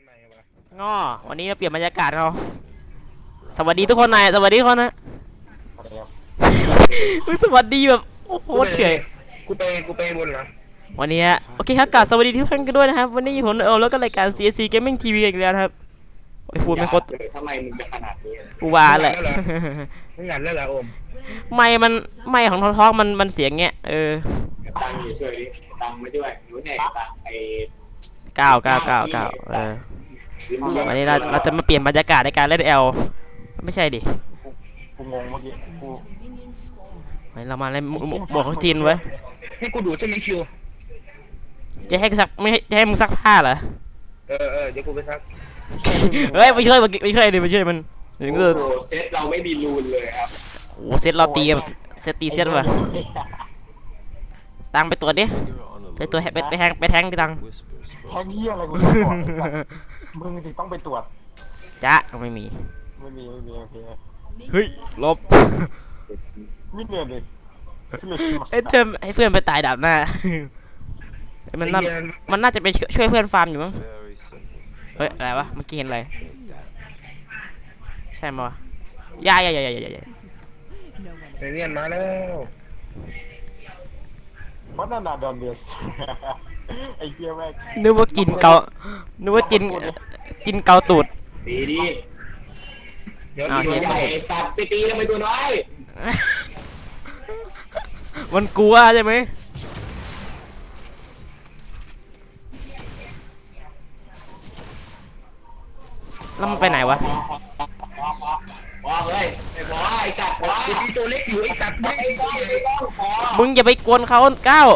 มันใหม่วะง้อวันนี้เราเปลี่ยนบรรยากาศเรา สวัสดีทุกคนนายสวัสดีทุกคนนะอุ๊ยสวัสดีแบบโอ้โหเฉย กูไปกูไปบนเหรอวันนี้ฮะโอเคครับกราบสวัสดีทุกท่านกันด้วยนะครับ วันนี้ผมเออแล้วก็รายการ CSC Gaming TV อีกแล้วนะครับ โอ้ยพูดไม่ครบทำไมมึงจะขนาดนี้อะกูว่าแหละมึงงานแล้วเหรอโอมไม่มันไม่ของท้องๆมันมันเสียงเงี้ยเออตังค์อยู่ช่วยดิตังค์ไม่ช่วยรู้ไงตังค์ไอ้ เก้าเก้าเก้าเก้าเออ วันนี้เราเราจะมาเปลี่ยนบรรยากาศในการเล่น L ไม่ใช่ดิกูงงเมื่อกี้กูวันนี้เรามาเล่นหมหมหมวดของจีนไว้ยให้กูดูใช่ไหมคิวจะให้กูซักไม่ให้จะให้มึงซักผ้าเหรอเออเออเดี๋ยวกูไปซักเฮ้ยไม่ช่วยมันไม่ช่วยดิไม่ช่วยมันถึงโอ้ก็โหเซตเราไม่มีรูนเลยครับโอ้โหเซตเราตีกันเซตตีเซตว่ะตังไปตรวจดิไปตรวจไปไปแทงไปแทงดิตังแค่เหี้ยอะไรกู ต้องบอกไอ้สัสมึงสิต้องไปตรวจจ้าไม่มี ไม่มีไม่มีโอเคเฮ้ยลบไม่เนียนเลยชื่อชิมัสไอ้เพื่อนไอ้เพื่อนไปตายดับหน้าเอ้ยมันน่าไอ้เหี้ยมันน่าจะไปช่วยช่วยเพื่อนฟาร์มอยู่มั้งเฮ้ยอะไรวะเมื่อกี้เห็นอะไรใช่ไหมวะยายยายยายยายยายไอ้เนียนมาแล้ววัดนานาดอนเดียส ไอ้เหี้ยแม่งนึกว่าจินเกา นึกว่าจินจินเกาตูด ตีดิเดี๋ยวอ่ามีตัวโดนใหญ่ไอ้สัตว์ไปตีทำไมตัวน้อยมันกลัวใช่ไหมแล้วมันไปไหนวะว้าเฮ้ยไอ้บอไอ้สัตว์ว้ากูตีตัวเล็กอยู่ไอ้สัตว์ไม่ไอ้ได้บ้าไอ้บ้าพอมึงอย่าไปกวนเขาก้าว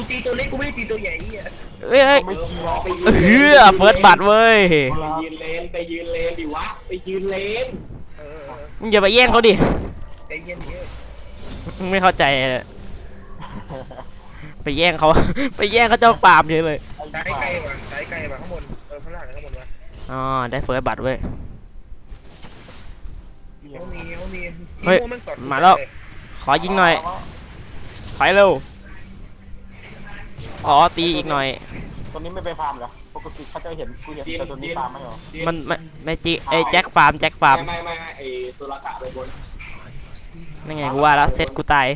กูตีตัวเล็กกูไม่ได้ตีตัวใหญ่ไอ้เหี้ยเอ้ยเอ้ยไม่เกี่ยวไปยืเฮือเฟิร์สบัตรเว้ย ไปยืนเลนไปยืนเลนดิวะไปยืนเลนเออเออมึงอย่าไปแย่งเขาดิ ใจเย็นเยอะมึงไม่เข้าใจเลยไปแย่งเขา ไปแย่งเขาเจ้าฟาร์มเฉยเลยสายไกลว่ะสายไกลว่ะข้างบนเออข้างล่างข้างบนว่ะอ๋อ ได้เฟิร์สบัตรเว้ยเดี๋ยวมีเดี๋ยวมีเฮ้ยพวกนกอดมาแล้ว ขอยิงหน่อย ถอยเร็ว อ๋อตีอีกหน่อย ตัวนี้ไม่ไปฟาร์มเหรอ ปกติเขาจะเห็นกูเห็นแต่ตัวนี้ฟาร์มไม่เหรอมันไม่ไม่จิไอ้ยแจ็คฟาร์มแจ็คฟาร์มไม่ไม่ไม่ไอ้โซลากะไปบนนั่นไงกูว่าแล้วเซตกูตาย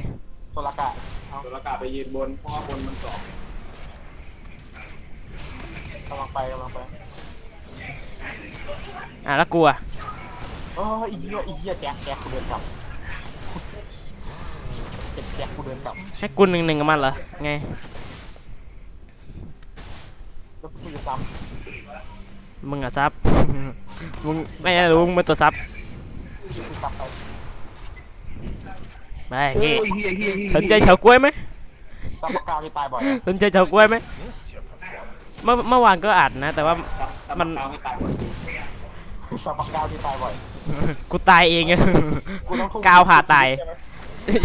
ตัวละกะเอาโซลากะไปยืนบนเพราะว่าบนมันสองกำลังไปกำลังไปอะแล้วกูอะเอออีเหี้ยอีเหี้ยแจ็คแจ็คกูเดินกลับแจ็คแจ็คกูเดินกลับให้กูหนึ่งหนึ่งกับมันเหรอไง แล้วกูจะซ้มึงอะซับ มึงไม่รู้มึงเป็นตัวซับำกูซ้ำไปไปโอ้พี่ยเฮียเฮียเฮียสนใจเฉาก๊วยไหมซ้ำปากกาที่ตายบ่อยสนใจเฉาก๊วยไหมเมื่อเมื่อวานก็อัดนะ แต่ว่าซับซับมันเท้าให้ตายหมดซ้ำปากกาที่ตายบ่อยกูตายเองอะกูต้องทุ่มก้าวผ่าตาย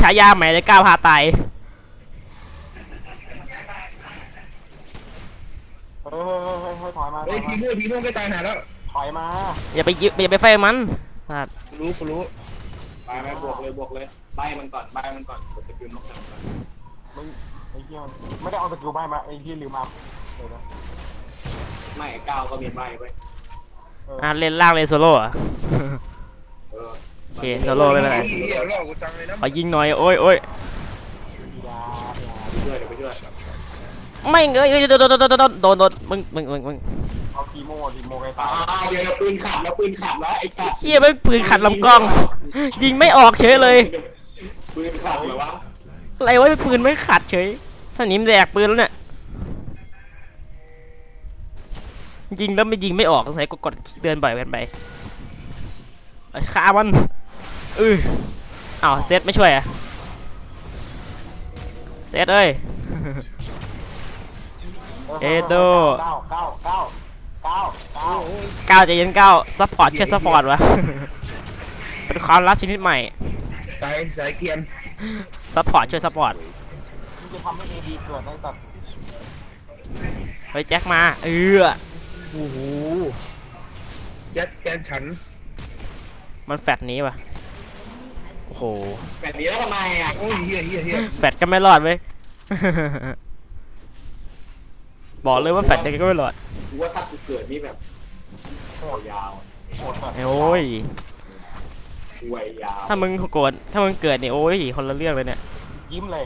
ฉายาใหม่เลยก้าวพาตาย เฮ้ยเฮ้ยเฮ้ยเฮ้ยถอยมาถเฮ้อยยพีมาม่วงพีม่วงก็ตายหาแล้วถอยมาอย่าไปยึอย่าไปไฟมันอะกูรู้กูรู้ไปไปบวกเลยบวกเลยใบมันก่อนใบมันก่อนกดสกิลนกก่อนมึงไอ้เหี้ยมันไม่ได้เอาสกิลใบมาไอ้เหี้ยลืมมาเดี๋ยวนะไม่ไอ้ก้าวก็มีใบไว้ยเอออะเล่นล่างเลยโซโล่อะเออโอเคโซโล่ไม่เป็นไรเฮียล่อกูจังเลยนะขอยิงหน่อยโอ้ยโอ้ยอย่าอย่าไปช่วยเดี๋ยวไปช่วย ไม่เงยเอ้ยโดนโดนโดนโดนโดนโดนมึงมึงมึงมึงเอาทีโมทีโมไกอ่าตายเดี๋ยวปืนขัดแล้วปืนขัดแล้วไอ้สัตว์เชี่ยไม่ปืนขัดลำกล้อง ยิงไม่ออกเฉยเลยปืนขัดเหรอวะอะไรวะปืนไม่ขัดเฉย สนิมแดกปืนแล้วเนี่ยยิงแล้วไม่ยิงไม่ออกใส่กดกดเดินบ่อยกันไปเอ้ยฆ่ามันเอออ้าวเซตไม่ช่วยอะเซตเอ้ย เอโดเก้าเก้าเก้าเก้าเก้าก้าวใจเย็นก้าวซัพพอร์ตช่วยซัพพอร์ตวะเป็นความรักชนิดใหม่สายสายเกียนซัพพอร์ตช่วยซัพพอร์ตมึงจะทำให้เอดีเกิดได้สัตว์เฮ้ยแจ็คมาเออโอ้โหยัดแกนฉัน มันแฟดหนี้ปะโอ้โหแบบนี้แล้วทำไมอะโอ้ยเฮียเฮียเฮียแฟดก็ไม่รอดเว้ย บอกเลยว่าแฟดยังไงก็ไม่รอดกูว่าถ้ากูเกิดนี่แบบโหดยาวโหดแบบโอ้ยหวยยาวถ้ามึงโกรธถ้ามึงเกิดเนี่ยโอ้ยคนละเรื่องเลยเนี่ย ยิ้มเลย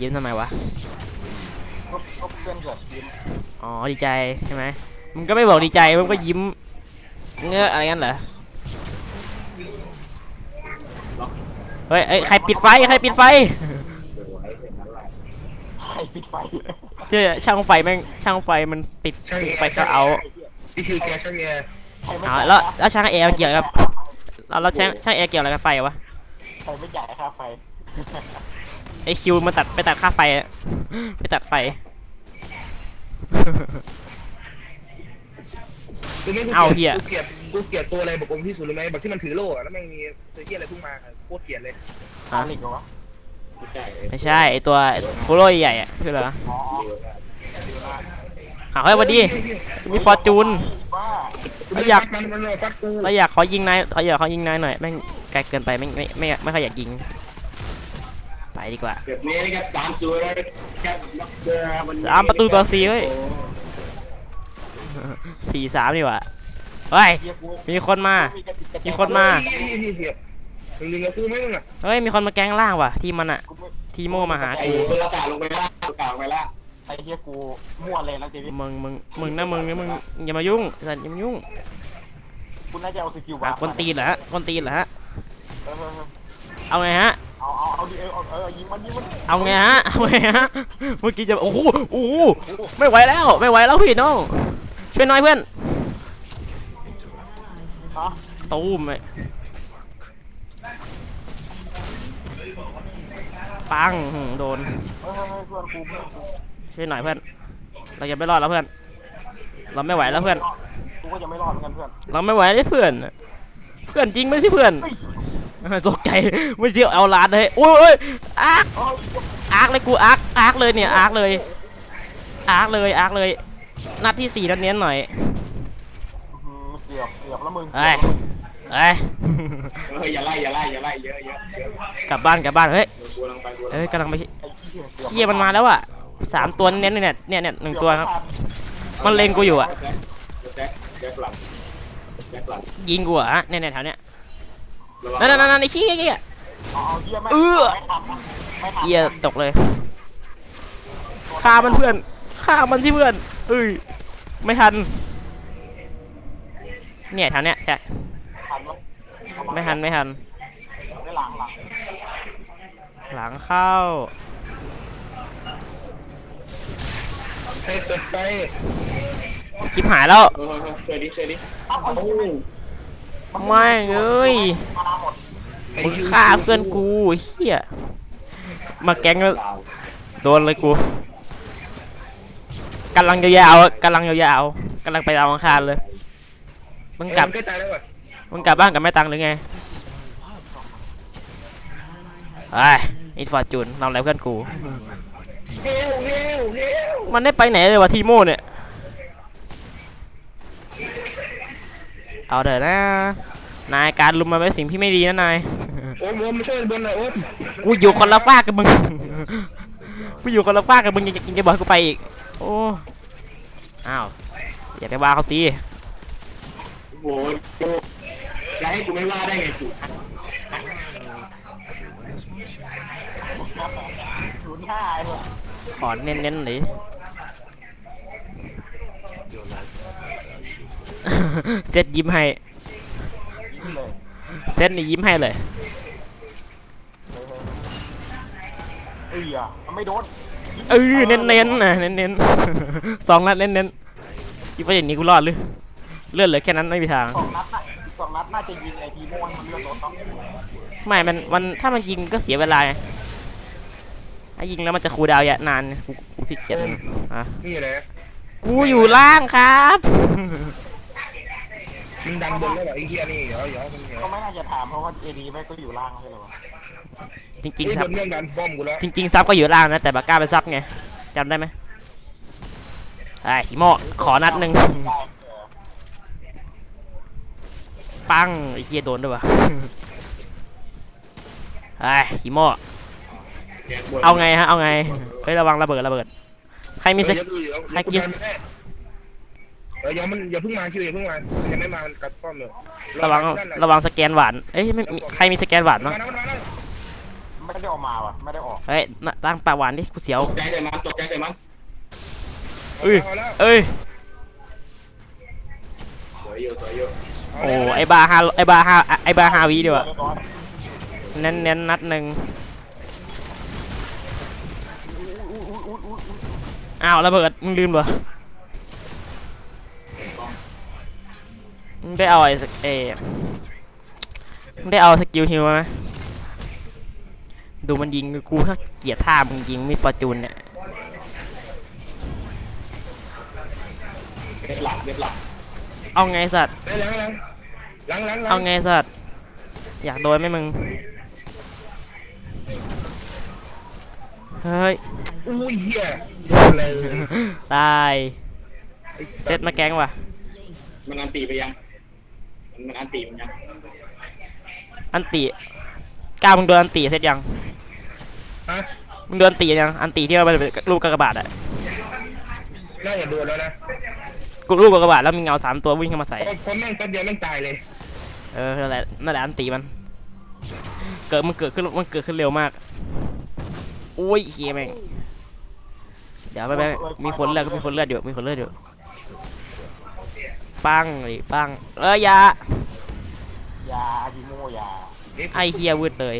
ยิ้มทำไมวะ ก็ก็เพื่อนเกิดยิ้มอ๋อดีใจใช่ไหมมึงก็ไม่บอกดีใจมึงก็ยิ้มเงอะอะไรงั้นเหรอ เฮ้ยเอ้ยใครปิดไฟใครปิดไฟ สวยเป็นอะไรใครปิดไฟเฮ้ยช่างไฟแม่งช่างไฟมันปิดปิดไฟก็เอานี่คือแกช่างแกใครไม่อ๋อจ่ายแล้วแล้วช่างแอร์เกี่ยวอะไรกับแล้วแล้วช่างช่างแอร์เกี่ยวอะไรกับไฟวะใครไม่จ่ายค่าไฟไอคิวมาตัดไปตัดค่าไฟอะไปตัดไฟกูไม่กูเอาเหี้ยกูเกลียดกูเกลียดตัวอะไรบอกองค์ที่สุดรู้ไหมแบบที่มันถือโล่อะแล้วแม่งมีเสื้อเหี้ยอะไรพุ่งมาโคตรเกลียดเลยฮาลิกเหรอวะ ไม่ใช่เลยไม่ใช่ไอตัวโคโรใหญ่ๆอะคืออะไรวะอ๋อเดียวนะอ้าวเฮ้ยสวัสดีมีฟอร์จูนว่ากูแล้วอยากมันมันฟัดกูเราอยากขอยิงนายเราอยากขอยิงนายหน่อยแม่งไกลเกินไปไม่ไม่ไม่ไม่ค่อยอยากยิง ไปดีกว่าเก็บนี้นะครับสามศูนย์นะครับเจอวันนี้สามประตูต่อสี่เว้ยสี่สามดีกว่าเฮ้ยเฮียกูมีคนมา มีกระติกกระแจมีคนมา เหี้ยเหี้ยเหี้ยเหี้ยมึงลิงกับกูไหมมึงอะเฮ้ยมีคนมาแกล้งล่างว่ะ ทีมมันอะกูไม่ทีโมมาหาไอ้กูตัวจ่าลงไปล่างตัวกลางไปล่างไอ้เฮียกูมั่วเลยแล้วเจวิมึงมึงมึงนะมึงนะมึงอย่ามายุ่งสัตว์อย่ามายุ่งกูน่าจะเอาสกิลอะวาร์ปคนตีนเหรอฮะคนตีนเหรอฮะเออเออเออเอาไงฮะ เอาเอาเอาดิเออเอาเออยิงมันยิงมันเอาไงฮะเอาไงฮะเมื่อกี้จะโอ้โหโอ้โหไม่ไหวแล้วไม่ไหวแล้วพี่น้องช่วยหน่อยเพื่อนฮะตูมเล ปังหืมโดนเฮ้ยเฮ้ยเฮ้ยเพื่อนกูเพื่อนกูช่วยหน่อยเพื่อน เราจะไม่รอดแล้วเพื่อน เราไม่ไหวแล้วเพื่อน กูก็ยังไม่รอดเหมือนกันเพื่อนเราไม่ไหวเลยเพื่อน เพื่อนจริงไหมสิเพื่อนเฮ้ยตกใจไม่เชี่ยวเอาลานเลยโอ้ยโอ้ยอาร์คเอ้ยอาร์คเลยกูอาร์คอาร์คเลยเนี่ยอาร์คเลยอาร์คเลยอาร์คเลย นัดที่สี่นัดเน้นหน่อย อื้อหือเกือบเกือบแล้วมึงเอ้ยเอ้ ยเฮ้ยอย่าไล่อย่าไล่อย่าไล่เยอะเยอะเยอะกลับบ้านกลับบ้านเฮ้ยเดี๋ยวกูลังไปกูลังเอ้ยกำลังไปไอ้เหี้ยเกือบเชี่ยมันมาแล้วอะสามตัวเน้นเลยเนี่ยเนี่ยเนี่ยหนึ่งตัวครับ มันเล็งกูอยู่อะแจ็คแจ็คหลังแจ็คหลังยิงกูอะเนี่ยเนี่ยแถวเนี้ยระวังนั่นนั่นนั่นไอ้ขี้ยเหี้ยเอาเอาเหี้ยไม่เออไม่ทันไม่ทันเหี้ยตกเลยฆ่ามันเพื่อนฆ่ามันที่เพื่อนเอ้ยไม่ทันเนี่ยแถวเนี้ยใช่ทันวะ ไม่ทันไม่ทันไม่หลังหลังหลังเข้าใครเปิดไฟชิบหายแล้ว เออช่วยดิช่วยดิเอ้าเอาโอ้เหี้ยไม่งเอ้ยมานาหมดไอ้มึงคิวฆ่าเพื่อนกูเฮียมาแก๊งแล้วดาวโดนเลยกูกำลังยาวๆอะกำลังยาวๆกำลังไปดาวอังคารเลยมึงกลับใกล้ตายแล้วอะ มึงกลับบ้านกับแม่ตังหรือไงไอ้อินฟอร์จูนทำอะไรเพื่อนกูเฮลเฮลเฮลมันได้ไปไหนเลยวะทีโมเนี่ย เอาเถอะนะ นายการลุมมันเป็นสิ่งที่ไม่ดีนะนาย โอ้มโอมมาช่วยบนหน่อยโอ้มกูอยู่คนละฟากกับมึง กูอยู่คนละฟากกับมึงยังยังจะบอกให้กูไปอีก โอ้ อ้าว อย่าไปว่าเขาสิโอ้โหกูจะ ให้กูไม่ว่าได้ไงสิศูนย์ห้าไอ้เหี้ยขอเน้นๆเลย เซตยิ้มให้ ยิ้มเลยเซตนี่ยิ้มให้เลยเฮ้ยเอ้ยอะมันไม่โดนเออเน้นๆนะเน้นๆ สองนัดเน้นๆคิดว่าอย่างนี้กูรอดหรือ เลื่อนเหลือแค่นั้นไม่มีทาง สองนัดน่ะอีก สองนัดน่าจะยิงไอ้ทีโม่ให้มันเลือดลดเนาะไม่ มัน มัน ถ้ามันยิงก็เสียเวลาไงถ้ายิงแล้วมันจะคูลดาวน์ยะนานไงกูกูขี้เกียจอะ นี่แหละกูอยู่ล่างครับมึงดันบนแล้วเหรอไอ้เหี้ยนี่เดี๋ยวเดี๋ยวมึงเดี๋ยวก็ไม่น่าจะถามเพราะว่าเอดีแม่งก็อยู่ล่างใช่ไหมวะจริงไอ้ๆซับบนเรื่องดันป้อมกูแล้วจริงๆซับก็อยู่ล่างนะ แต่บากล้าไปซับไงจำได้ไหมไอ้ฮิโมะขอนัดหนึ่ง ได้เออ ปังไอ้เฮียโดนด้วยวะไอ้ฮิโมะแจ็คบนเอาไงฮะ เอาไง เฮ้ยระวังระเบิดระเบิด ใครมีสเดี๋ยวดูเดี๋ยวใครกินกูดันแน่เอออย่ามันอย่าเพิ่งมาคิวอย่าเพิ่งมามันยังไม่มามันกัดป้อมอยู่ระวังระวังสแกนหวานเอ้ยไม่มีใครมีสแกนหวานมาบ้างแล้วมาแล้วไม่ได้ออกมาว่ะไม่ได้ออกเฮ้ยน่ะตั้งปากหวานดิกูเสียวตกใจใส่มันตกใจใส่มันเอ้ยเอาแล้วเอ้ย โอ้ไอบาฮาไอบาฮาไอบาฮาวีดีกว่าเรียบร้อยเน้นเน้นนัดหนึ่งอ้าวระเบิดมึงลืมเหรอมึงได้เอาไอ้สกเอมึงได้เอาสกิลฮิวมาไหมดูมันยิงกูถ้าเกลียดท่ามึงยิงมิดฟอร์จูนเนี่ยเว็บหลักเว็บหลักเอาไงสัตว์เฮ้ย หลังหลังหลังหลังหลัเอาไงสัตว์อยากโดนไหมมึง เฮ้ย อุ้ยเหี้ยเลย ตายไอ้เซตมาแก๊งว่ะ มันอันตีไปยัง มันมันอันตีมันยังอันติกล้ามึงโดนอันติเซตยัง ฮะมึงโดนอันติยัง อันติที่มันเป็นรูปกากบาทอะน่าจะโดนแล้วนะ กูรูปกากบาทแล้วมีเงาสามตัววิ่งเข้ามาใส่เพราะเพราะแม่งแป๊บเดียวแม่งตายเลย เออนั่นแหละนั่นแหละอันติมัน เกิดมันเกิดขึ้นมันเกิดขึ้นเร็วมากโอ้ยเฮียแม่งเดี๋ยวไปไปมีคนเลือดก็มีคนเลือดอยู่มีคนเลือดอยู่ปังดิปังเอ้ยอยายาฮิโมยาไอเฮียวืดเลย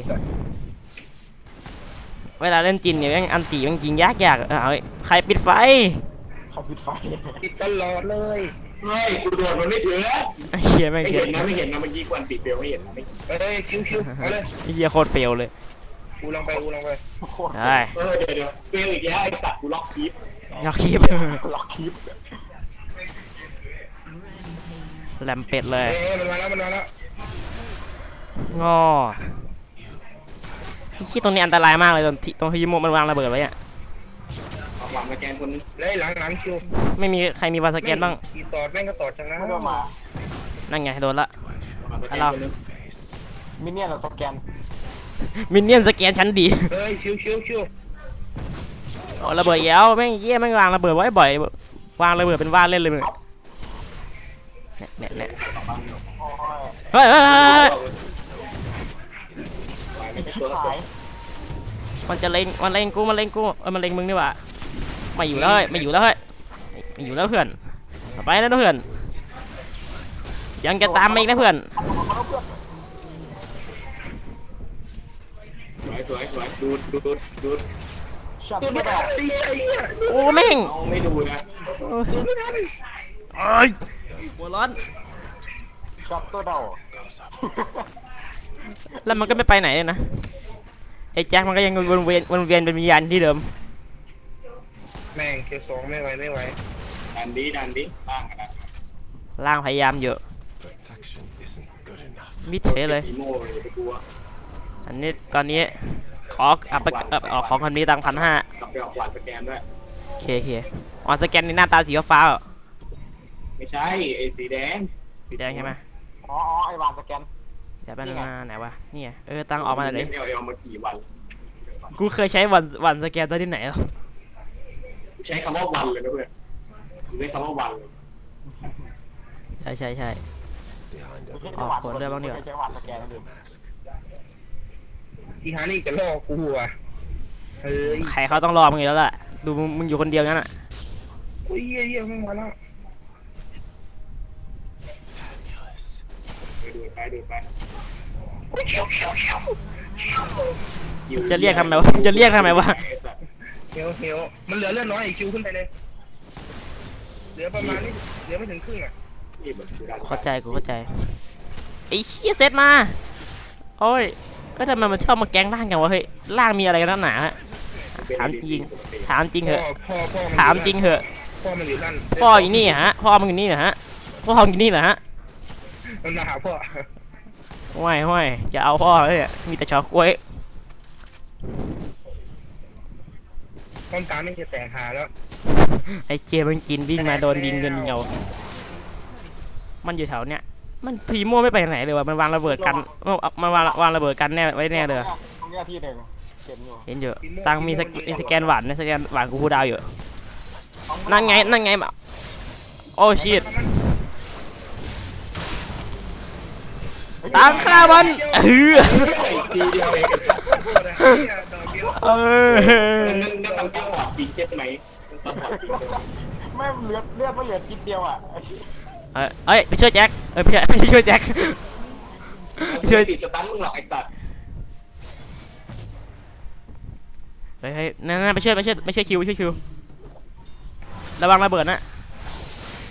เวลาเล่นจินเนี่ยแม่งอันตีแม่งยิงยากยากๆเออเอาเฮ้ยใครปิดไฟเขาปิดไฟติดตลอดเลย เฮ้ยกูโดดมันไม่ถึงไอเฮียแม่งไม่เกิเห็ดนนะไม่เห็นนะเมื่อกี้กูอันติเบลไม่เห็นนะไม่เอ้ยคิวคิวเอาเลยไอเฮียโคตรเฟลเลยกูลองไปกูลองไปโคตรได้เออเดี๋ยวเดี๋ยวเฟลอีกแล้วไอสัตว์กูล็อกชีพยอกคลิปล็อกคลิปแหลมเป็ดเลยเอ้ยมันมาแล้วมันมาแล้วงอไอ้ขี้ยตรงนี้อันตรายมากเลยตรงที่ตรงที่โมมันวางระเบิดไว้อะเอา หวังสแกนคนนึงเลยหลังหลังคิวไม่มีใครมีวางสแกนบ้างกี่ตอดแม่งก็ตอดจังนะไม่ได้มานั่นไงโดนละหวังสแกนคนนึงมินเนี่ยนเราสแกนมินเนี่ยนสแกนชั้นดีเอ้ยคิวคิวคิวโอ้ระเบิดแย้วแม่งเยี่ยแม่งวางระเบิดไว้บ่อยวางระเบิดเป็นว่านเล่นเลยมึงเนี่ยเนี่ยเนี่ยโอ้ยเฮ้ยเฮ้ยเฮ้ยเฮ้ยไม่ชิใช่บตัวหายมันจะเล็งมันเล็งกูมันเล็งกูเออมันเล็งมึงนี่หว่า ไม่อยู่แล้วเฮ้ยไม่อยู่แล้วเฮ้ยไม่อยู่แล้วเพื่อนไปแล้วนะเพื่อน ยังจะตามมาอีกนะเพื่อนสวยสวยสวยดูดดูดดูดช็อตตัวไม่ไม่ได้ได้ไอ้ไอ้เหี้ยโอ้แม่งเอาไม่ดูนะโอ้ยตัวไม่ได้เอ้ยหัวร้อนช็อตตัวเดาแล้วมันก็ไม่ไปไหนเลยนะไอ้แจ็คมันก็ยังวนเวียนวนเวียนเป็นวิญญาณที่เดิมแม่งเคียวสองไม่ไหวไม่ไหวดันดิดันดิตั้งกันนะร่างพยายามเยอะ Protection isn't good enough. มิดเฉยเลย อีโม่เลยไปกลัวอันนี้ตอนนี้ขออัพอัพออกของคนนี้ตังพันห้ากลับไปออกหวานสแกนด้วย โอเคโอเคอ๋อสแกนในหน้าตาสีฟ้าๆเหรอไม่ใช่ไอ้สีแดงสีแดงใช่ไหมอ๋ออ๋อไอ้วางสแกนเดี๋ยวแป๊บนึงนะไหนวะนี่ไงเออตังออกมาหน่อยดิเอลเอลมากี่วันกูเคยใช้วันวันสแกนตัวที่ไหนหรอกู ใช้คำว่าวันเลยนะเพื่อนกูใช้คำว่าวันเลยใช่ใช่ใช่ Behind ไม่ every ใช่วางขอเลือกบ้างดีกว่าไม่ใช่วางสแกนเลย mask. อีฮานี่จะล่อกูอะเฮ้ยใครเขาต้องรอมึงอยู่แล้วล่ะ ดูมึงมึงอยู่คนเดียวงั้นอะ อุ้ยเยี่ยเยี่ยแม่งมาแล้ว Fabulous. ไปดูไปดูไปอุ้ยเคียวเคียวเคียวจะเรียกทำไมวะจะเรียกทำไมวะ ไอ้สัตว์ เคียวเคียวมันเหลือเลือดน้อยอีกคิวขึ้นไปเลย เหลือประมาณนี้เหลือไม่ถึงครึ่งอะนี่แบบกูดันเข้าใจกูเข้าใจไอ้เชี่ยเซตมา โอ้ยก็ทำไมมันชอบมาแก๊งล่างกันวะเฮ้ยล่างมีอะไรกันนักหนาฮะถามจริง ถามจริงเหพ่ออะพ่อพ่อมันถามจริงเหอะพ่อมันอยู่นั่นพ่ออยู่นี่เหรอฮะพ่อมึงอยู่นี่เหรอฮะพ่อมึงอยู่นี่เหรอฮะมันมาหาพ่อห่วยห่วยจะเอาพ่อเลยเนี่ยมีแต่ชอกล้วย ต้นตาไม่จะแต่งหาแล้ว ไอ้เจมันจินวิ่งมาโดนยิงเงินเงามันอยู่แถวเนี้ย มันพรีโมไม่ไปไหนเลยวะมันวางระเบิดกันเอาเอามันวางวางระเบิดกันแน่ไว้แน่เลย ตรงเนี้ยที่หนึ่งเห็นอยู่เห็นอยู่ ตังมีสกมีสแกนหวานนะสแกนหวานกูพูดดาวอยู่ นั่นไง นั่นไงมาโอ้ชิตตังฆ่ามันเออ ทีเดียวเอง ดอกเดียวเออนั่นนั่นมันซัพพอร์ตจริงใช่ไหมซัพพอร์ตจริงใช่ไหมไม่เลือดเลือดไม่เหลือจิตเดียวอะไอ้เอ้ยเอ้ยไปช่วยแจ็คเอ้ยไม่ใช่ไม่ใช่ช่วยแจ็คช่วยติดสตันมึงหรอกไอ้สัตว์เฮ้ยเฮ้ยนั่นนั่นไปช่วยไปช่วยไปช่วยคิวไปช่วยคิวระวังระเบิดนะ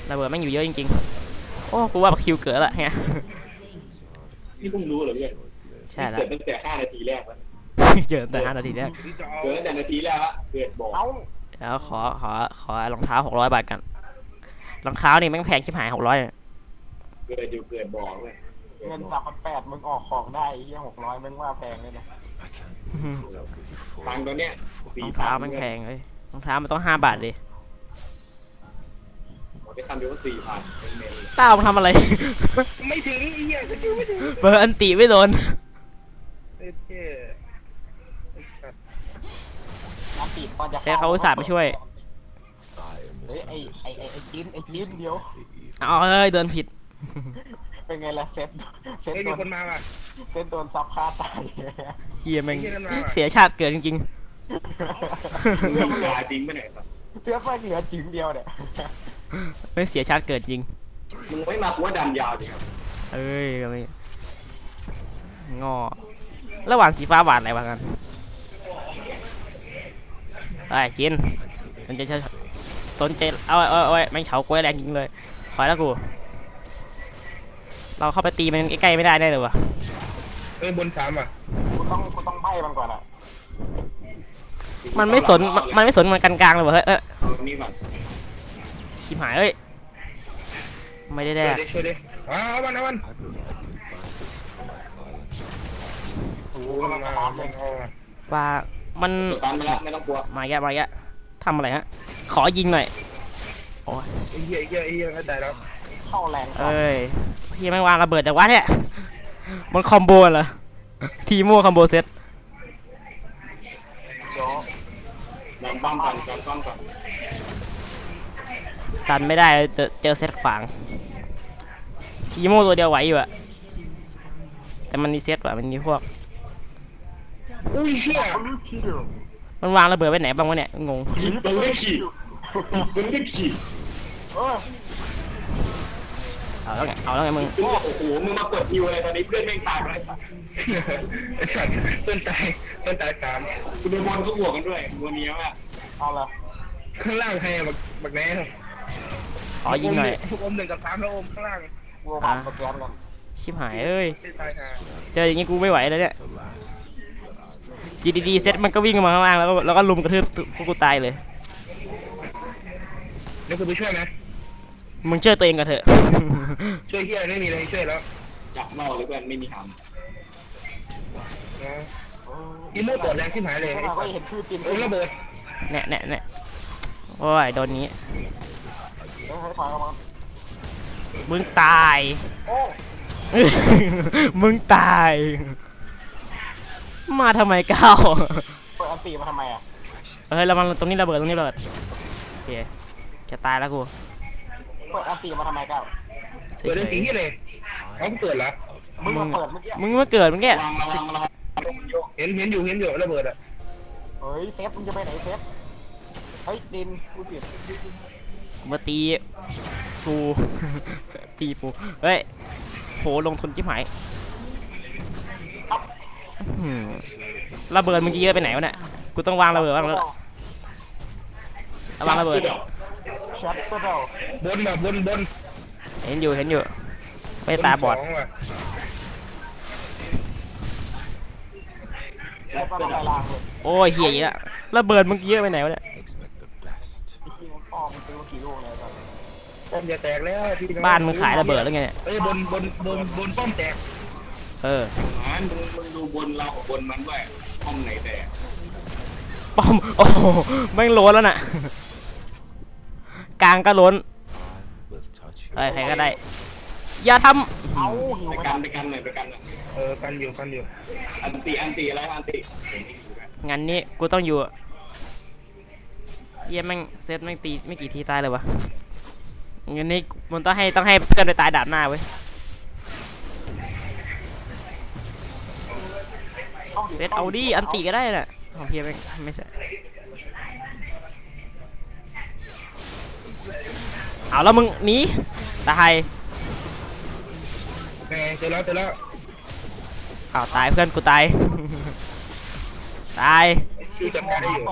ระเบิดแม่งอยู่เยอะจริงๆโอ้กูว่าคิวเกิดละเงี้ยนี่เพิ่งรู้เหรอเพื่อนใช่แล้ว เกิดตั้งแต่ห้านาทีแรกแล้ว เจอแต่ห้านาทีแรกที่จะเอาเกิดตั้งแต่นาทีแรกละเกิดบอกเอ้าแล้วขอขอขอรองเท้าหกร้อยบาทกันรองเท้านี่แม่งแพงชิบหายหกร้อยเกิดอยู่เกิดบอกเลยเงินสามพันแปดมึงออกของได้ไอ้เหี้ยหกร้อยมึงว่าแพงเลยนะ I can't put up with you ฟัง falling. ตัวเนี้ยรสี่องพัเท้านแม่งแพงเลยรองเท้ามันต้องห้าบาทเลยผมจะทำเดียวว่าสี่พันเป็นเมนต้ามึงทำอะไร ไม่ถึงไอ้เหี้ยสกิลไม่ถึงเบอร์อันติไม่โดนเอ้ ปีดก่อนจะเซฟเขาอุตส่าห์มาช่วย I am เฮ้ยไอ้ไอ้ไอ้ไอ้จินไอ้จินเดียว เอาเฮ้ยเดินผิด เป็นไงล่ะเซ็ตเซ็ตเฮ้ยโดมีนคนมาว่ะ เซ็ตโดนซับฆ่าตายเฮียแม่งไอ้เหี้ยนั่นมาว่ะเสียชาติเกิดจริงเรื่องชาจริงปะเนี่ยสัตว์เสื้อแม่งเหลือจิ๋งเดียวเนี่ยๆไม่เสียชาติเกิดจริง มึงไม่มากูว่าดันยาวดิครับเอ้ยก็ไม่งอระหว่างสีฟ้าหวานอะไรวะกัน ไอ้ยจินมันจะสนใจเอาไว้เอาไว้เอาไว้แม่งเฉากล้วยแรงจริงเลยคอยแล้วกู เราเข้าไปตีมันใกล้ๆไม่ได้แน่เลยวะเอ้ยบนสามอะกูต้องกูต้องใบ้มันก่อนอะมันไม่สนมันมันไม่สนมันกลางๆเลยวะเฮ้ยเอ้ยเอาตรงนี้ก่อนชิบหายเอ้ยไม่ได้แดช่วยกดิช่วยดิอ้าวเอามันเอามัน I believe I can find my violence. โอ้ยมันมามันเอาอะว่า มันสตันมาแล้วไม่ต้องกลัวมาแยะมาแยะทำอะไรฮะ ขอยิงหน่อยโอ้ยไอ้เหี้ยไอ้เหี้ยไอ้เหี้ยเข้าใจแล้วเข้าแรงเอ้ยพี่ไม่งวางระเบิดจากวะเนี่ยมันคอมโบเหรอทีโม่คอมโบเซตเดี๋ยวดันป้อมก่อนดันป้อมก่อนตันไม่ได้เจอเจอเซตขวางทีโม่ตัวเดียวไหวอยู่อะแต่มันมีเซตว่ะมันมีพวก อุ้ยเหี้ยมันวางระเบิดไว้ไหนบ้างวะเนี่ยงงจิบมันเรียกขี่มันเรียกขี่เออเอาแล้วไงเอาแล้วไงมึงโอ้โหมึงมากดฮิวอะไรตอนนี้เพื่อนแม่งตายไปแล้วไอ้สัตว์ไอ้สัตว์ต้นตายต้นตายสามกูโดนบอลก็บวกกันด้วยวันนี้ว่าเอาละข้างล่างใครอะบักบักแน่ขอยิงหน่อยอมหนึ่งกับสามแล้วอมข้างล่างกูวางสแกนกันชิบหายเอ้ยไม่ตายหาเจออย่างงี้กูไม่ไหวแล้วเนี่ย the last. GDD เซตมันก็วิ่งมาข้างล่างแล้วก็แล้วก็ลุมกระทืบพวกกูตายเลย นี่คือไปช่วยไหมมึงเชื่อตัวเองกันเถอะ ช่วยเฮียไม่มีอะไรให้ช่วยแล้วจับนอกเลยเพื่อนไม่มีทนะอีโม่ตัวแรงที่หายเลยขนาดก็เห็นชื่อจินโอ้ระเบิดเนี่ยเนี่ยเนี่ยโอ้ยโดนนี้เฮ้ยให้ถอยออกมามึงตาย โอ้ มึงตาย มาทำไมก้าวเปิดอันตีมาทำไมอะเฮ้ยระวังตรงนี้ระเบิดตรงนี้ระเบิดโอเคแกตายแล้วกูเปิดอันตีมาทำไมก้าวเฉเปิดเรื่องยจริงที่เลยเอาเปิดเหรอมึงมึมางเปิดเมื่อกี้มึงมาเกิดเมื่อกี้ำระวังระวังระวังมันโยกเห็นเห็นอยู่เห็นอยู่ระเบิดอะเฮ้ยเซฟมึงจะไปไหนเซฟเฮ้ยจินกูผิดมาตีกูตีกูเฮ้ยโหลงทุนชิบหายอื้อ หือระเบิดมึงจะเยอะไปไหนวะเนี่ย กูต้องวางระเบิดบ้างแล้วล่ะวางระเบิดชัดก็เดาบนแบบบนบนเห็นอยู่เห็นอยู่ ไม่ตาบอด สงว่ะใช้ปลาทำลายรางเลยโอ้ยเฮียอีกแล้วระเบิดมึงเยอะไปไหนวะเนี่ย Expect the best. ไอ้ที่มันอ้อมมันซื้อมากี่ลูกเนี่ยครับป้อมจะแตกแล้วพี่องบ้านมึงขายระเบิดแล้วไงเนี่ย เอ้ยบนบนบนบนป้อมแตก เอออ่ามึงมึงดูบนเรากับบนมันด้วยห้องไหนแต่ป้อมโอ้โหแม่งล้นแล้วน่ะ กลางก็ล้น Will touch you. เฮ้ยใครก็ได้ อย่าทเอาหิวไปไม่กัได้นไปกันหน่อยไปกันหน่อยเออกันอยู่กันอยู่อันตีอันตีอะไรอันตีำงั้นนี้กูต้องอยู่เยี่ยแม่งเซตแม่งตีไม่กี่ทีตายเลยวะงั้นนี่มันต้องให้ต้องให้เพื่อนไปตายดาบหน้าเว้ย เซตเอาดิอันตีก็ได้น่ะของเพียไม่ไม่เสร็จเอาแล้วมึงหนีตายแม่งเจอแล้วเจอแล้วอ้าวตายเพื่อนกูตาย ตายคิวจำได้อยู่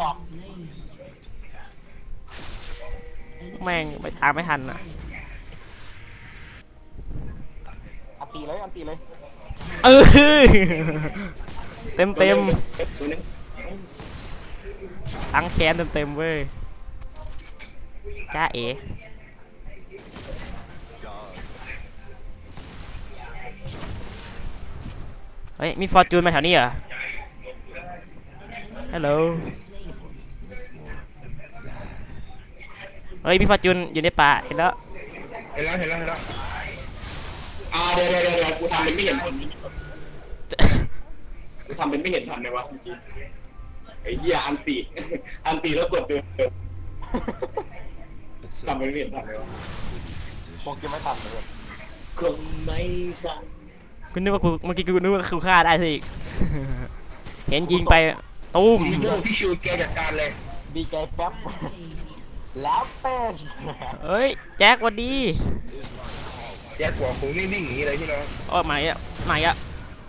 แม่งไปตามไม่ทันอะ อันตีเลยอันตีเลย เออ เต็มเต็มตัวนึงตั้งแค้นเต็มเต็มๆเว้ยจ้าเอ๋เฮ้ยมีฟอร์จูนมาแถวนี้เหรอฮัลโหลเฮ้ยมีฟอร์จูนอยู่ในป่าเห็นแล้วเห็นแล้วเห็นแล้วเห็นแล้วอ่าเดี๋ยวเดี๋ยวเดี๋ยวเดี๋ยวกูทำเป็นไม่เห็นผลกู ทำเป็นไม่เห็นทันเลยวะจริงๆไอ้เหี้ยอันตีอันตีแล้วกดเดิน It's ทำเป็นไม่เห็นทันเลยวะพวกกินไม่ทันเลยคงไม่ทันกูนึกว่ากูเมื่อกี้กูนึกว่ากูฆ่าได้ซะอีก เห็นยิงไปตุ้มพี่โยพี่ชิวแกจัดการเลยดีใจแป๊บแล้วเป็นเฮ้ย แจ็คหวันดีแยกหัวผมนี่วิ่งหนีเลยพี่น้องโอ้ยมาอีกอะมาอีกอะ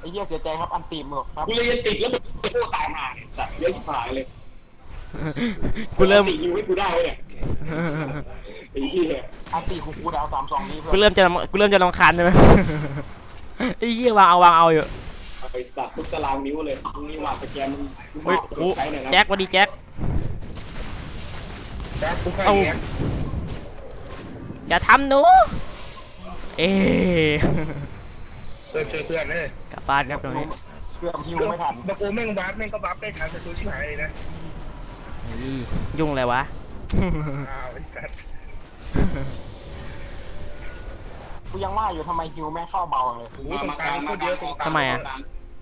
ไอ้เหี้ยเสียใจครับอันตีมึงครับกูเลยยังติดแล้วมึงโคตรตายห่าไอ้สัตว์เยอะชิบหายเลยกูเริ่ม ติดยิงให้กูได้เว้ยเนี่ยไอ้เหี้ยอันตีคูคูดาวสามสองนี้เพื่กูอนเริ่มจะรำกูเริ่มจะรำคาญใช่ไหม ไอ้เหี้ยวางเอาวางเอาอยู่ไอ้สัตว์ทุกตารางนิ้วเลยมึงนี่วางสแกนมึงเฮ้ยโอ้โหใช้หน่อยนะแจ็คหวันดีแจ็คแจ็คกูฆ่าเอาแกอย่าทำหนู เอ๊เพื่อนช่วยเพื่อนเลย กลับบ้านครับตรงนี้เพื่อนฮิวไม่ทันบาโกแม่งวาร์ปแม่งก็วาร์ปได้ทันแต่ตัวชิบหายเลยนะนี่ยุ่งอะไรวะ อ้าวไอ้สัตว์กูยังว่าอยู่ทำไมฮิวแม่งเข้าเบาเลยโอ้โหตรงกลางโคตรเยอะตรงกลางทำไมอะ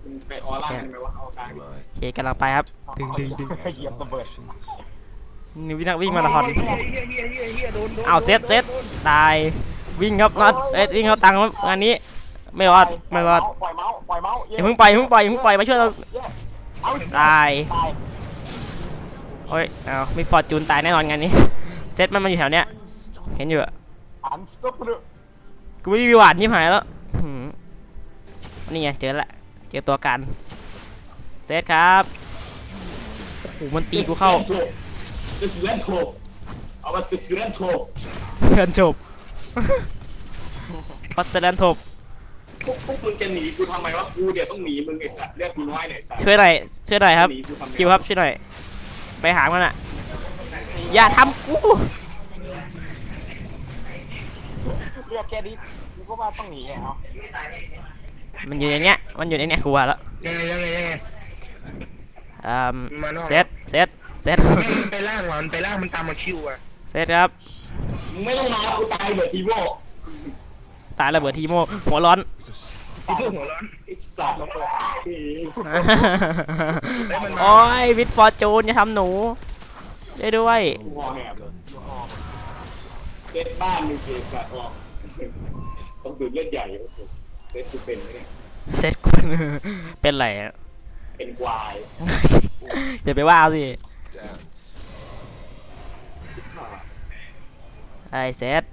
มึงไปออร่าใช่ไหมวะเอากลางดิ my โอเคกำลังไปครับ ดึงดึงดึงเหยียบระเบิดนี่วิ่งวิ่งมาราธอนเฮียเฮียเฮียเฮียเฮียโดนโดนอ้าวเซตเซตตายวิ่งครับน็อตเอ้ยวิ่งเขาตังค์ครับงานนี้ ไม่รอดไม่รอดปล่อยเมาส์ปล่อยเมาส์อย่าเพิ่งปล่อยอย่าเพิ่งปล่อยอย่าเพิ่งปล่อยมาช่วยเราเอาตายตายโอ้ยเอามีฟอร์จูนตายแน่นอนงานนี้เซตมันมาอยู่แถวเนี้ยเห็นอยู่อะอันสต็อปเลยกูไม่มีหวานยิบหายแล้วหืมนี่ไงเจอละเจอตัวกันเซตครับโอ้โหมันตีกูเข้าเดสเลนโทเอามาเดสเลนโทเพื่อนจบปัสเซนทบ พวกพวกมึงจะหนีกูทำไมวะกูเดี๋ยวต้องหนีมึงไอ้สัตว์เรียกกูน้อยหน่อยไอ้สัตว์ช่วยหน่อยช่วยหน่อยครับ หนีกูทำไงคิวครับช่วยหน่อย ไปหามันอะ อย่าทำกูเลือดแค่นี้กูก็ว่าต้องหนีไงเอามันอยู่ในเนี้ย มันอยู่ในเนี้ยกูว่าแล้วยังไงยังไงยังไง อ่ามันออก เซตเซตเซตแม่งมันไปล่างว่ะมันไปล่างมันตามมาคิวอะเซตครับ มึงไม่ต้องมากูตายเหมือนทีโม่ ตายระเบิดทีโมหัวร้อน ไอ้พวกหัวร้อนไอ้สัตว์มันมาโอ้ยวิทฟอร์จูนอย่าทำหนูได้ด้วยกูหอแหบเซ็ตบ้านมึงเสียสัตว์ออกต้องดูดเลือดใหญ่โอ้โหเซ็ตกูเป็นไหมเนี่ยเซตกูเป็นไรอะเป็นควายจะไปว่าสิ dance. ไอ้เซต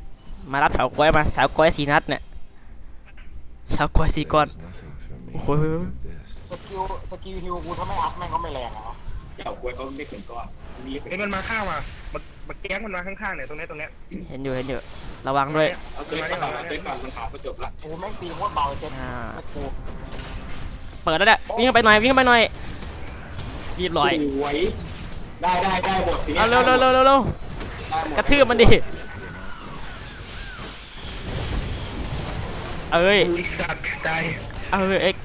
มารับเฉาก้วยมาเฉาก้วยสีนัดเนี่ยเฉาก้วยสีก้อน There's nothing for me Ôi. but this. สกิลสกิลฮิวกูถ้าไม่อัพแม่งก็ไม่แรงอะเอาเจ้ากล้วยเขาไม่ถึงก้อนมีเล็กไอ้มันมาข้างว่ะมันมันแก๊งมันมาข้างๆเนี่ยตรงเนี้ยตรงเนี้ยเห็นอยู่เห็นอยู่ระวังด้วยเอาเซ็ตก่อนเอาเซ็ตก่อนมันหาประจบละโอ้โหแม่งตีโคตรเบาเลยเจ็ดอ่าไม่กูเปิดแล้วเนี่ยวิ่งเข้าไปหน่อยวิ่งเข้าไปหน่อยรีบร้อยสวยได้ได้ได้หมดทีนี้เอาเร็วเร็วเร็วเร็วเร็วได้หมดกระทืบมันดิ เอ้ยอุ้ยสัตว์ตายเอ้ยเอ็ก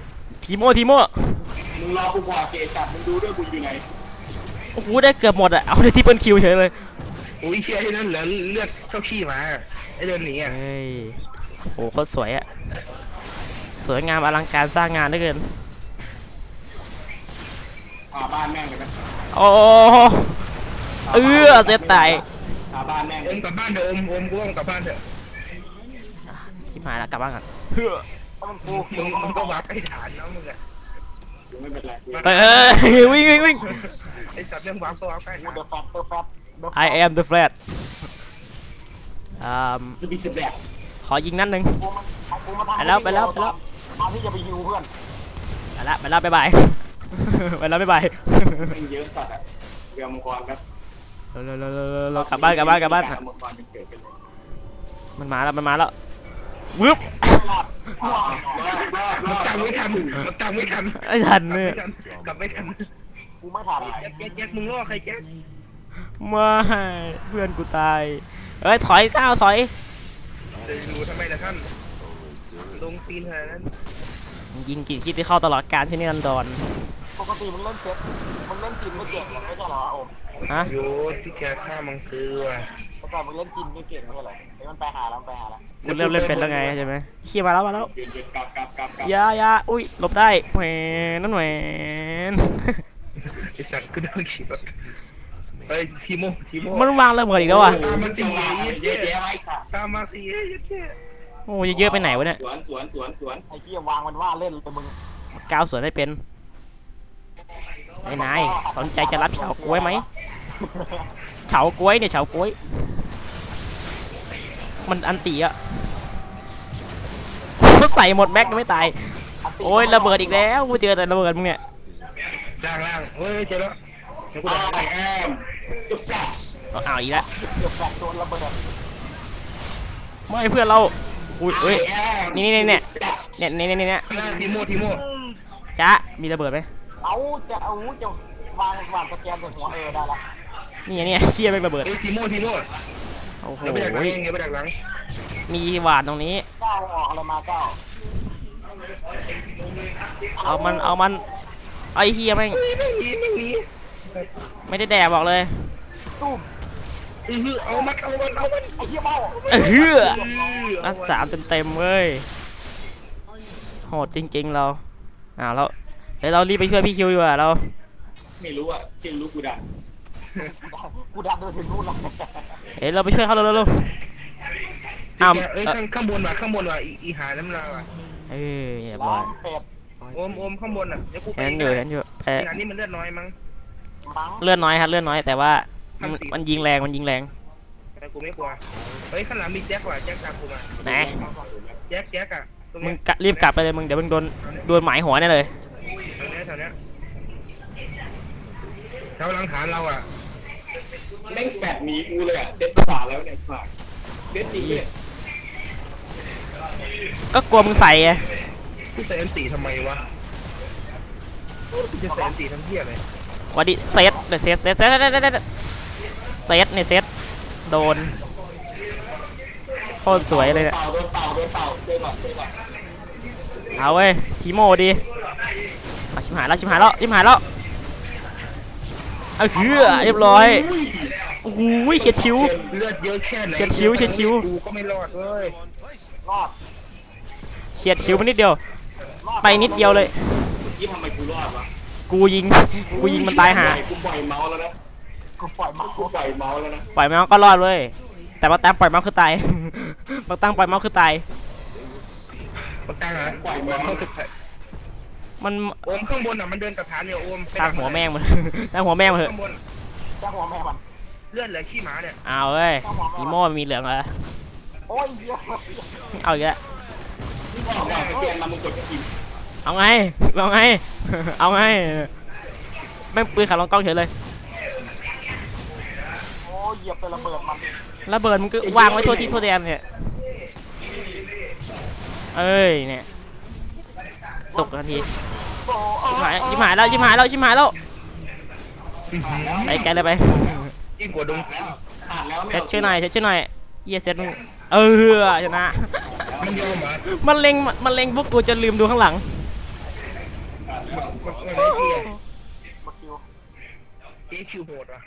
ทีโมทีโมมึงรอกูพอเจสัตว์มึงดูด้วยกูอยู่ไหนโอ้โหได้เกือบหมดอะเอาได้ที่เปิลคิวเฉยเลยอุ้ยเชี่ยไอ้นั่นเหลือเลือดเท่าขี้มาไอ้เดินหนีอะเฮ้ยโอ้โหโคตรสวยอะสวยงามอลังการสร้างงานเหลือเกินพาบ้านแม่งเลยไหมโอ้เออเซตตายพาบ้านแม่งอมกลับบ้านเถอะอมอมกูว่าอมกลับบ้านเถอะชิบหายละกลับบ้านก่อ นถ้มันกูมึงมึงก็วับไอ้ฐานนะมึงอะไม่เป็นไรเฮ้ยเอ้ยวิ่งวิ่งวิ่ง ไอ้สัตว์เรื่องวัวับใกล้กูฐานเดอะแฟตเดอะแฟต I am the flat อ่าสบิสแบบขอยิงนัดหนึ่ง ไปแล้วไปแล้วไปแล้วทำที่จะไปฮิวเพื่อนไปละไปละบ๊ายบาย ไปละบ๊ายบายแม่งเยอะสัตว์อะเรือมังกรครับเร็วเร็วเร็วเร็วเร็วกลับบ้านกลับบ้านกลับบ้าน มังกรเป็นเกิดกันเลยมันมาแล้วมันมาแล้ว วึบรอดรอดรอดรมันอดตามไม่ทันมันตามไม่ทันไอ้ทันเนี่ยกลับไม่ทันกูไม่ทันแจ๊กแจ๊กแจ๊กมึงล่อใครแจ๊กไม่เพื่อนกูตายเอ้ยถอยก้าวถอยจะอยู่ทำไมล่ะท่านลงตีนขนาดนั้นยิงกี่คิดที่เข้าตลอดการที่นี่นันดอนปกติมึงเล่นเซ็ตมึงเล่นจินไม่เก่งหรอกไม่ใช่เหรอโอมฮะโยที่แกฆ่ามังคือว่ะแต่ ก่อนมึงเล่นจินไม่เก่งไม่ใช่เหรอไอ้มันไปหาแล้วมันไปหาแล้วกูเริ่มเล่นเป็นแล้วไงใช่ไหมเชี่ยมาแล้วมาแล้วหยุดหยุดกลับกลับกลับกลับอยาอยาอุ้ยหลบได้แหวนนั่นแหวนไอ้สัตว์ก็โดนขี่รถเฮ้ยทีโมทีโมมันวางระเบิดอีกแล้วอะตามมาสิเยอะแยะไอ้สัตว์ตามมาสิเอ้ยเย้โอ้ยเยอะไปไหนวะเนี่ยสวนสวนสวนสวนไอ้เหี้ยวางมันว่าเล่นเลยมึงก้าวสวนได้เป็นไอ้นายสนใจจะรับเฉาก้วยไหมเฉาก้วยเนี่ยเฉาก้วย มันอันตีอะใส่หมดแม็กยังไม่ตาย โอ้ยระเบิดอีกแล้วกูเจอแต่ระเบิดมึงเนี่ยล่างล่างเฮ้ยเจอแล้วเดี๋ยวกูไอด่าให้แอม the flash เอาเอาอีกแล้วเดี๋ยวแฟตโดนระเบิดไม่เพื่อนเราอุ้ยเฮ้ย I am นี่นี่นี่ the flash เนี่ยเนี่ยเนี่ยเนี่ยล่างทีโมทีโมจ้ามีระเบิดไหมเอาจะเอาจะวางวางสแกนใส่หัวเออได้ละนี่ไงเนี่ยเชี่ยไม่ระเบิดเฮ้ยทีโมทีโม โอ้โหเดี๋ยวไปดักหลังเองเดี๋ยวไปดักหลังมีหวานตรงนี้ เก้าออกอะไรมาเก้าเอามัน เอามัน ไอ้เฮียแม่ง ไม่หนีไม่หนีไม่ได้แดกบอกเลย ตุ้มอือเอามันเอามันเอามันไอ้เหี้ยเบ้าเออเฮืออือนัดสามเต็มๆเว้ย โหดจริงๆเราอ้าวเรา เฮ้ยเรารีบไปช่วยพี่คิวดีกว่าเรา ไม่รู้อะจริงรู้กูด่า กูดันเดินถึงนู่นแล้วเฮ้ยเราไปช่วยเขาเร็วๆอ้าวเอ้ยข้างข้างบนว่ะข้างบนว่ะอีอีหาน้ำลายว่ะเอ้ยอย่าบล้าอยงเป็ดโอมโอมข้างบนอะเดี๋ยวกูไปเห็นอยู่เห็นอยู่แพ้งานนี้มันเลือดน้อยมั้ง มั้งเลื่อนน้อยครับเลื่อนน้อยแต่ว่ามันทำสิมันยิงแรงมันยิงแรง แต่กูไม่กลัว เฮ้ยข้างหลังมีแจ็คว่ะแจ็คตามกูมาไหน แจ็คแจ็คอะตรงมึเนี้งยกะรีบกลับไปเลยมึงเดี๋ยวมึงโดนโดนหมายหัวแน่เลย แถวเนี้ยแถวเนี้ยแถวหลังฐานเราอะ แม่งแฟดหนีกูเลยอะ เซ็ตประสาทแล้วเนี่ยฝากเซ็ตจริงเลยก็กลัวมึงใส่ไงกูใส่อันตีทำไมวะกูจะใส่อันตีทำเพี้ยอะไรวันนี้เซตเดี๋ยวเซตเซตเซตเซตเซตเซตเซตเนี่ยเซตโดนโคตรสวยเลยเนี่ย เป่าโดนเป่าโดนเป่าเซ่ก่อนเซ่ก่อนเอาเว้ยทีโมดีเอาชิมหายแล้วชิมหายแล้วชิมหายแล้วเอาเฮือเรียบร้อยโอ้โหเฉียดชิว เลือดเยอะแค่ไหนเฉียดชิวเฉียดชิวกูก็ไม่รอดเว้ยรอดเฉียดชิวไปนิดเดียว รอดไปนิดเดียวเลย ยี่ทำไมกูรอดวะกูยิง กูยิงมันตายหากูปล่อยเมาส์แล้วนะกูปล่อยมากูปล่อยเมาส์แล้วนะปล่อยแมวก็รอดเว้ย แต่บางตั้งปล่อยแมวคือตายบางตั้งปล่อยแมวคือตายปากกาเหรอปล่อยเมาส์มันโอมข้างบนอะมันเดินกับฐานเนี่ยโอมช่างหัวแม่งมันช่างหัวแม่งมันเถอะข้างบนแจ้งหัวแม่มัน เลือดเหลือขี้หมาเนี่ยเอาเว้ยอีโม่มันมีเหลืองเหรอโอ้ยเหี้ยเอาอีกแล้วที่บอกว่าสแกนมามึงกดกระถิ่นเอาไงเอาไงเอาไงแม่งปืนขับลองกล้องเฉยเลยโอ้ยเหยียบไประเบิดมันระเบิดมันก็วางไว้ทั่วที่ทั่วแดนเนี่ยเอ้ยเนี่ยตกทันทีโอ้ชิบหายชิบหายแล้วชิบหายแล้วชิบหายแล้วอื้อหือไปไกลเลยไป ยิ่งกว่าดงขาดแล้วเซตช่วยหน่อยเซตช่วยหน่อยเหี้ยเซตมึงเออชนะ มันโยมเหรอมันเล็งมันเล็งพวกกูจนลืมดูข้างหลังมันมันไอ้เหี้ยบักคิวเจ๊คิวโหดว่ะ